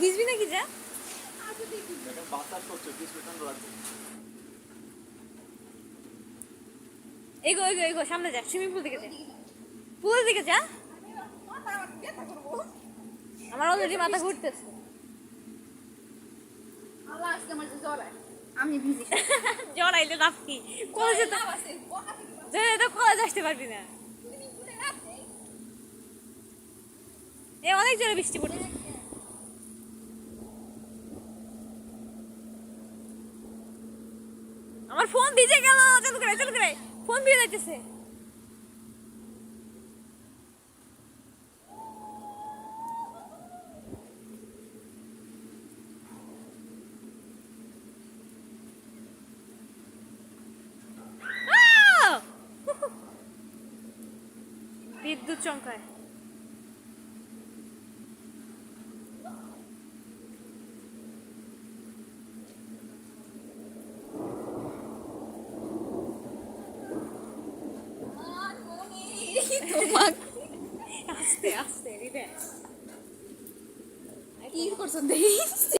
ভিজবি নাকি যা? এগো এগো এগো সামনে যা সুইমিং পুল দিকে যা। পুল দিকে যা। আমার অলরেডি মাথা ঘুরতেছে। আমি ভিজি। জ্বর আইলে লাভ কি? কলেজে তো তো কলেজ আসতে পারবি না। এ অনেক জোরে বৃষ্টি পড়ছে আমার ফোন ভিজে গেল চালু করে চালু করে ফোন ভিজে যাইতেছে। বিদ্যুৎ চমকায়। আস্তে আস্তে রিল্যাক্স কি করছ দেখি।